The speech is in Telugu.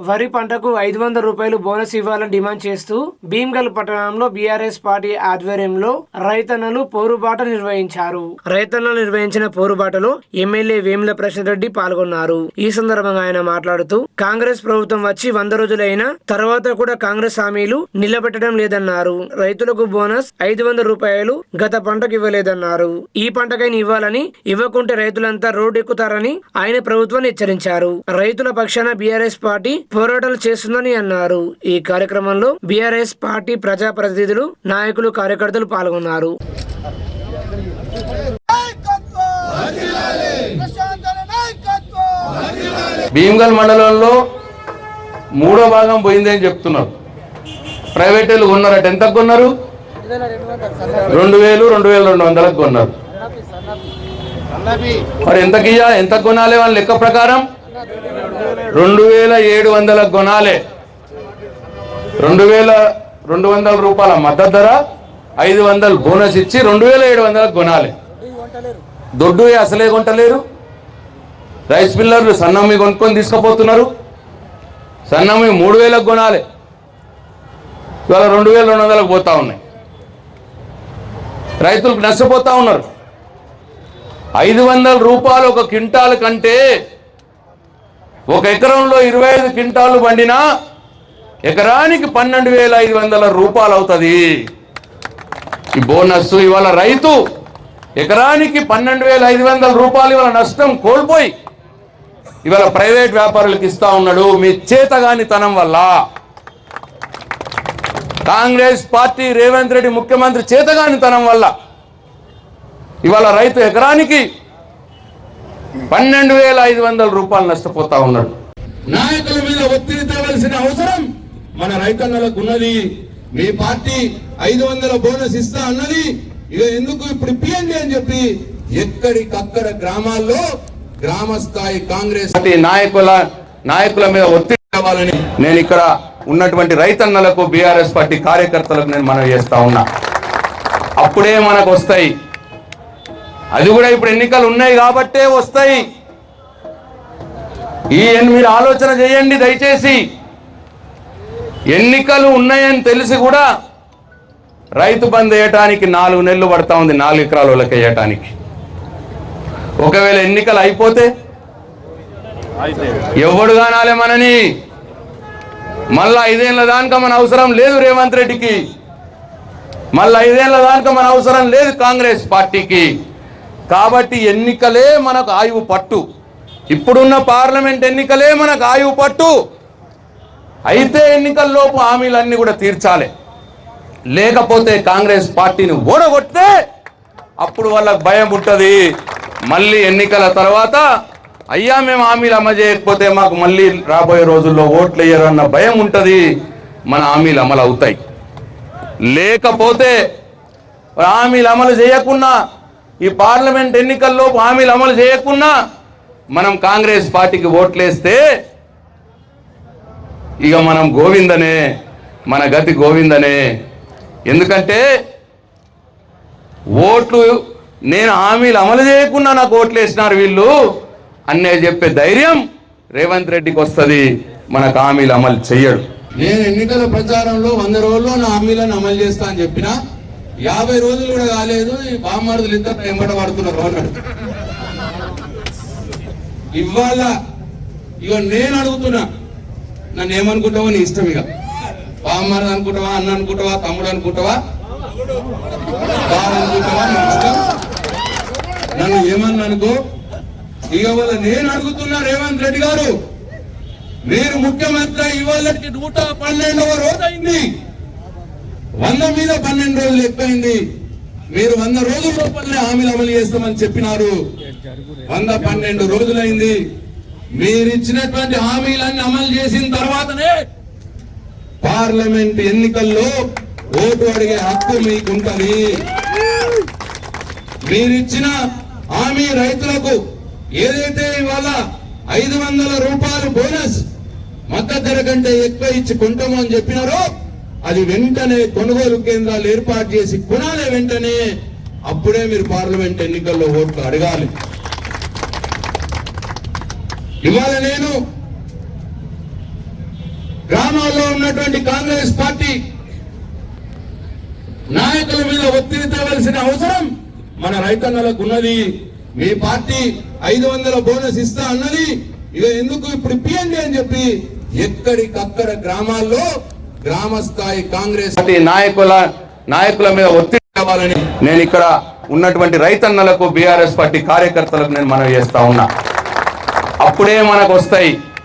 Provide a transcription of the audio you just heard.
వరి పంటకు ఐదు వందల రూపాయలు బోనస్ ఇవ్వాలని డిమాండ్ చేస్తూ భీమ్గల్ పట్టణంలో బీఆర్ఎస్ పార్టీ ఆధ్వర్యంలో రైతన్నలు పోరుబాట నిర్వహించారు. రైతన్నలు నిర్వహించిన పోరుబాటలో ఎమ్మెల్యే వేముల ప్రసాద్ రెడ్డి పాల్గొన్నారు. ఈ సందర్భంగా ఆయన మాట్లాడుతూ కాంగ్రెస్ ప్రభుత్వం వచ్చి వంద రోజులైనా తర్వాత కూడా కాంగ్రెస్ హామీలు నిలబెట్టడం లేదన్నారు. రైతులకు బోనస్ ఐదు వందల రూపాయలు గత పంటకు ఇవ్వలేదన్నారు. ఈ పంటకైనా ఇవ్వాలని ఇవ్వకుంటే రైతులంతా రోడ్డు ఎక్కుతారని ఆయన ప్రభుత్వాన్ని హెచ్చరించారు. రైతుల పక్షాన బీఆర్ఎస్ పార్టీ పోరాటాలు చేస్తుందని అన్నారు. ఈ కార్యక్రమంలో బీఆర్ఎస్ పార్టీ ప్రజాప్రతినిధులు నాయకులు కార్యకర్తలు పాల్గొన్నారు. భీమ్గల్ మండలంలో మూడో భాగం పోయిందని చెప్తున్నారు. ప్రైవేటీలు కొన్నారట ఎంత కొన్నారు? రెండు వేలు రెండు వేల రెండు వందలకు కొన్నారు. మరి ఎంత ఇయ్య- ఎంత కొనాలి వాళ్ళ లెక్క ప్రకారం? రెండు వేల ఏడు వందల కొనాలి రెండు వేల రెండు వందల రూపాయల మద్దతు ధర ఐదు వందలు బోనస్ ఇచ్చి రెండు వేల ఏడు వందలకు కొనాలి దొడ్డు అసలే కొంటలేరు. రైస్ పిల్లర్లు సన్నమ్మి కొనుక్కొని తీసుకుపోతున్నారు. సన్నమ్మి మూడు వేలకు కొనాలి ఇవాళ రెండు వేల రెండు వందలకు పోతా ఉన్నాయి. రైతులకు నష్టపోతా ఉన్నారు. ఐదు వందల రూపాయలు ఒక క్వింటాల్ కంటే ఒక ఎకరంలో ఇరవై ఐదు క్వింటాలు పండినా ఎకరానికి పన్నెండు వేల ఐదు వందల రూపాయలు అవుతుంది. ఈ బోనస్ ఇవాళ రైతు ఎకరానికి పన్నెండు వేల ఐదు వందల రూపాయలు ఇవాళ నష్టం కోల్పోయి ఇవాళ ప్రైవేట్ వ్యాపారులకు ఇస్తా ఉన్నాడు మీ చేతగాని తనం వల్ల. కాంగ్రెస్ పార్టీ రేవంత్ రెడ్డి ముఖ్యమంత్రి చేతగానితనం వల్ల ఇవాళ రైతు ఎకరానికి పన్నెండు వేల ఐదు వందల రూపాయలు నష్టపోతా ఉన్నాడు. నాయకుల మీద ఒత్తిడి తేవలసిన అవసరం మన రైతన్నలకు ఉన్నది. మీ పార్టీ ఐదు వందల బోనస్ ఇస్తా అన్నది. ఇక ఎందుకు ఇప్పుడు ఇప్పియండి అని చెప్పి ఎక్కడికక్కడ గ్రామాల్లో గ్రామ స్థాయి కాంగ్రెస్ పార్టీ నాయకుల నాయకుల మీద ఒత్తిడి కావాలని నేను ఇక్కడ ఉన్నటువంటి రైతన్నలకు బీఆర్ఎస్ పార్టీ కార్యకర్తలకు నేను మనవి చేస్తా ఉన్నా. అప్పుడే మనకు వస్తాయి అది కూడా ఇప్పుడు ఎన్నికలు ఉన్నాయి కాబట్టే వస్తాయి. ఈ మీరు ఆలోచన చేయండి దయచేసి. ఎన్నికలు ఉన్నాయని తెలిసి కూడా రైతు బంద్ వేయటానికి నాలుగు నెలలు పడతా ఉంది నాలుగు ఎకరాలు వాళ్ళకి వేయటానికి. ఒకవేళ ఎన్నికలు అయిపోతే ఎవడు కానాలే మనని? మళ్ళా ఐదేళ్ళ దానిక మన అవసరం లేదు రేవంత్ రెడ్డికి. మళ్ళీ ఐదేళ్ళ దానిక మన అవసరం లేదు కాంగ్రెస్ పార్టీకి. కాబట్టి ఎన్నికలే మనకు ఆయువు పట్టు. ఇప్పుడున్న పార్లమెంట్ ఎన్నికలే మనకు ఆయువు పట్టు. అయితే ఎన్నికల్లోపు హామీలన్నీ కూడా తీర్చాలి. లేకపోతే కాంగ్రెస్ పార్టీని ఓడగొడితే అప్పుడు వాళ్ళకి భయం ఉంటుంది మళ్ళీ ఎన్నికల తర్వాత అయ్యా మేము హామీలు అమలు చేయకపోతే మాకు మళ్ళీ రాబోయే రోజుల్లో ఓట్లు వేయరు అన్న భయం ఉంటుంది. మన హామీలు అమలు అవుతాయి. లేకపోతే హామీలు అమలు చేయకున్నా ఈ పార్లమెంట్ ఎన్నికల్లో హామీలు అమలు చేయకున్నా మనం కాంగ్రెస్ పార్టీకి ఓట్లేస్తే ఇక మనం గోవిందనే మన గతి గోవిందనే. ఎందుకంటే ఓట్లు నేను హామీలు అమలు చేయకుండా నాకు ఓట్లు వేసినారు వీళ్ళు. అనే చెప్పే ధైర్యం రేవంత్ రెడ్డికి వస్తుంది మనకు హామీలు అమలు చెయ్యడు. నేను ఎన్నికల ప్రచారంలో వంద రోజుల్లో నా హామీలను అమలు చేస్తా అని చెప్పిన యాభై రోజులు కూడా కాలేదు ఈ బామ్మరుదులు ఇద్దరు ఎంబడ పడుతున్నారు అన్నాడు ఇవాళ ఇక నేను అడుగుతున్నా నన్ను ఏమనుకుంటావో నీ ఇష్టం ఇక బామ్మరుడు అనుకుంటావా అన్న అనుకుంటావా తమ్ముడు అనుకుంటావా? బావ అనుకుంటావా నీ ఇష్టం? నన్ను ఏమన్నా అనుకో ఇక వల్ల నేను అడుగుతున్నా రేవంత్ రెడ్డి గారు మీరు ముఖ్యమంత్రి ఇవాళకి నూట పన్నెండవ రోజు అయింది. వంద మీద పన్నెండు రోజులు ఎక్కువైంది. మీరు వంద రోజుల లోపలనే హామీలు అమలు చేస్తామని చెప్పినారు. వంద పన్నెండు రోజులైంది. మీరు ఇచ్చినటువంటి హామీలన్నీ అమలు చేసిన తర్వాతనే పార్లమెంట్ ఎన్నికల్లో ఓటు అడిగే హక్కు మీకుంటది. మీరిచ్చిన హామీ రైతులకు ఏదైతే ఇవాళ ఐదు వందల రూపాయలు బోనస్ మద్దతు ధర కంటే ఎక్కువ ఇచ్చి కొంటాము అని చెప్పినారో అది వెంటనే కొనుగోలు కేంద్రాలు ఏర్పాటు చేసి కొనాలి వెంటనే అప్పుడే మీరు పార్లమెంట్ ఎన్నికల్లో ఓట్లు అడగాలి. ఇవాళ నేను గ్రామాల్లో ఉన్నటువంటి కాంగ్రెస్ పార్టీ నాయకుల మీద ఒత్తిడి తేవలసిన అవసరం మన రైతన్నలకు ఉన్నది. మీ పార్టీ ఐదు వందల బోనస్ ఇస్తా అన్నది. ఇక ఎందుకు ఇప్పుడు ఇప్పియండి అని చెప్పి ఎక్కడికక్కడ గ్రామాల్లో గ్రామ స్థాయి కాంగ్రెస్ పార్టీ నాయకుల నాయకుల మీద ఒత్తిడి కావాలని నేను ఇక్కడ ఉన్నటువంటి రైతన్నలకు బీఆర్ఎస్ పార్టీ కార్యకర్తలకు నేను మనవి చేస్తా ఉన్నా. అప్పుడే మనకు వస్తాయి